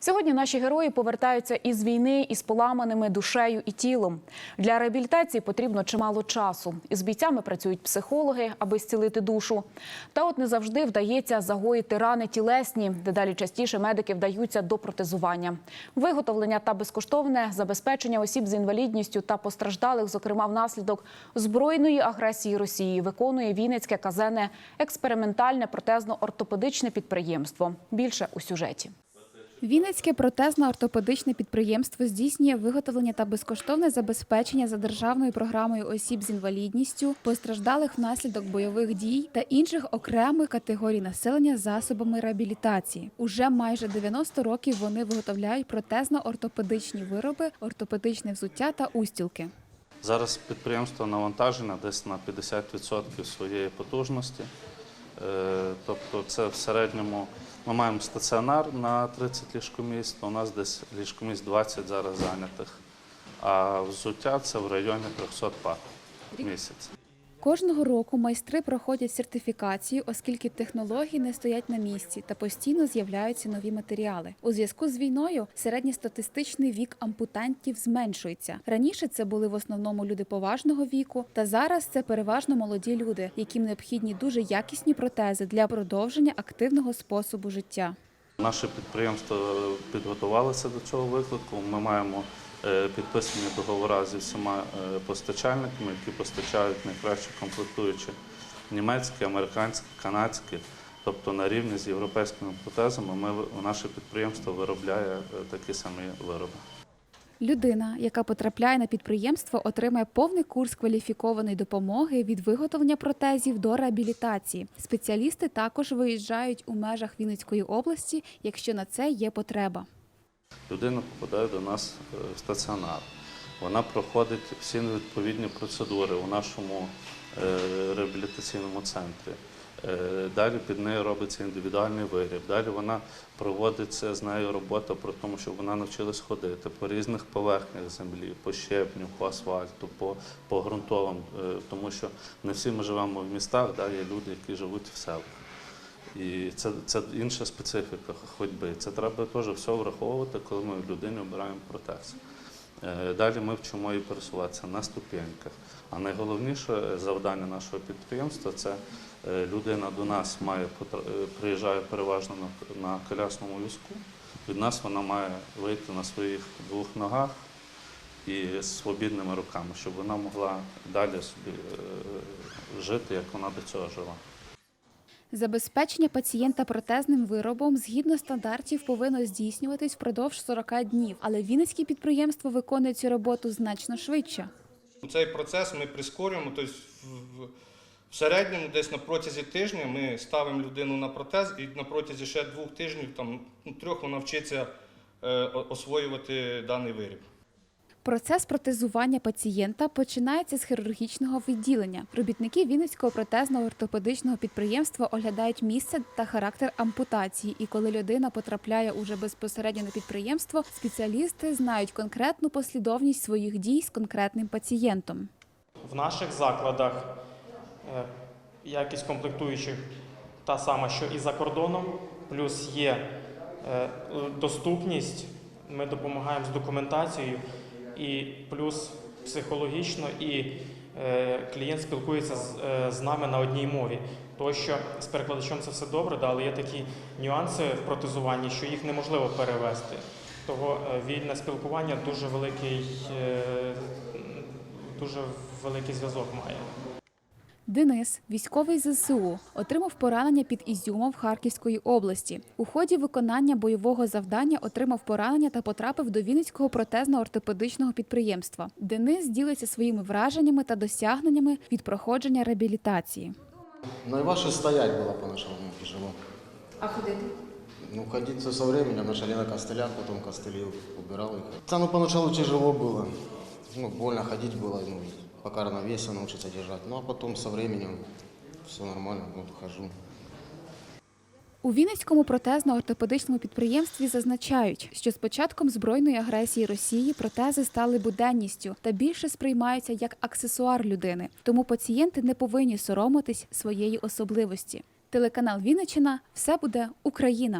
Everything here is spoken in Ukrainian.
Сьогодні наші герої повертаються із війни із поламаними душею і тілом. Для реабілітації потрібно чимало часу. Із бійцями працюють психологи, аби зцілити душу. Та от не завжди вдається загоїти рани тілесні. Дедалі частіше медики вдаються до протезування. Виготовлення та безкоштовне забезпечення осіб з інвалідністю та постраждалих, зокрема внаслідок збройної агресії Росії, виконує Вінницьке казенне експериментальне протезно-ортопедичне підприємство. Більше у сюжеті. Вінницьке протезно-ортопедичне підприємство здійснює виготовлення та безкоштовне забезпечення за державною програмою осіб з інвалідністю, постраждалих внаслідок бойових дій та інших окремих категорій населення засобами реабілітації. Уже майже 90 років вони виготовляють протезно-ортопедичні вироби, ортопедичне взуття та устілки. Зараз підприємство навантажене десь на 50% своєї потужності. Е, Тобто це в середньому ми маємо стаціонар на 30 ліжкомісць, у нас десь ліжкомісць 20 зараз зайнятих. А взуття це в районі 300 пар в місяць. Кожного року майстри проходять сертифікацію, оскільки технології не стоять на місці та постійно з'являються нові матеріали. У зв'язку з війною середньостатистичний вік ампутантів зменшується. Раніше це були в основному люди поважного віку, та зараз це переважно молоді люди, яким необхідні дуже якісні протези для продовження активного способу життя. Наше підприємство підготувалося до цього виклику. Ми маємо підписані договори зі всіма е, постачальниками, які постачають найкращі комплектуючі німецькі, американські, канадські. Тобто на рівні з європейськими протезами ми, наше підприємство виробляє е, такі самі вироби. Людина, яка потрапляє на підприємство, отримає повний курс кваліфікованої допомоги від виготовлення протезів до реабілітації. Спеціалісти також виїжджають у межах Вінницької області, якщо на це є потреба. Людина попадає до нас е, в стаціонар. Вона проходить всі відповідні процедури у нашому е, реабілітаційному центрі. Е, Далі під нею робиться індивідуальний виріб. Далі вона проводиться з нею робота про тому, щоб вона навчилась ходити по різних поверхнях землі, по щебню, по асфальту, по, по ґрунтовим, е, тому що не всі ми живемо в містах, да, є люди, які живуть в селах. І це, це інша специфіка ходьби. Це треба теж все враховувати, коли ми людині обираємо протез. Е, Далі ми вчимо її пересуватися на ступеньках. А найголовніше завдання нашого підприємства це е, людина до нас має е, приїжджає переважно на, на колясному візку. Від нас вона має вийти на своїх двох ногах і з свобідними руками, щоб вона могла далі собі жити, як вона до цього жила. Забезпечення пацієнта протезним виробом згідно стандартів повинно здійснюватись впродовж 40 днів, але Вінницьке підприємство виконує цю роботу значно швидше. Цей процес ми прискорюємо. Тобто в, середньому десь на протязі тижня ми ставимо людину на протез, і на протязі ще двох тижнів, там ну, трьох вона вчиться е, освоювати даний виріб. Процес протезування пацієнта починається з хірургічного відділення. Робітники Вінницького протезного ортопедичного підприємства оглядають місце та характер ампутації. І коли людина потрапляє уже безпосередньо на підприємство, спеціалісти знають конкретну послідовність своїх дій з конкретним пацієнтом. В наших закладах е, якість комплектуючих та сама, що і за кордоном, плюс є е, доступність. Ми допомагаємо з документацією, і плюс психологічно, і е, клієнт спілкується з, е, нами на одній мові. То, що з перекладачем це все добре, але є такі нюанси в протезуванні, що їх неможливо перевести. Того е, вільне спілкування дуже великий, дуже великий зв'язок має. Денис, військовий ЗСУ, отримав поранення під Ізюмом в Харківської області. У ході виконання бойового завдання отримав поранення та потрапив до Вінницького протезно-ортопедичного підприємства. Денис ділиться своїми враженнями та досягненнями від проходження реабілітації. Найважче стоять было поначалу ну, тяжело. А ходити? Ну, ходить со временем, вначале на костылях, потом костыли убирал их. Да, ну, поначалу тяжело было. Ну, больно ходить было, ну, пока равновесие научиться держать. Ну, а потом со временем все нормально, вот, хожу. У Вінницькому протезно-ортопедичному підприємстві зазначають, що з початком збройної агресії Росії протези стали буденністю та більше сприймаються як аксесуар людини. Тому пацієнти не повинні соромитись своєї особливості. Телеканал Вінниччина все буде Україна.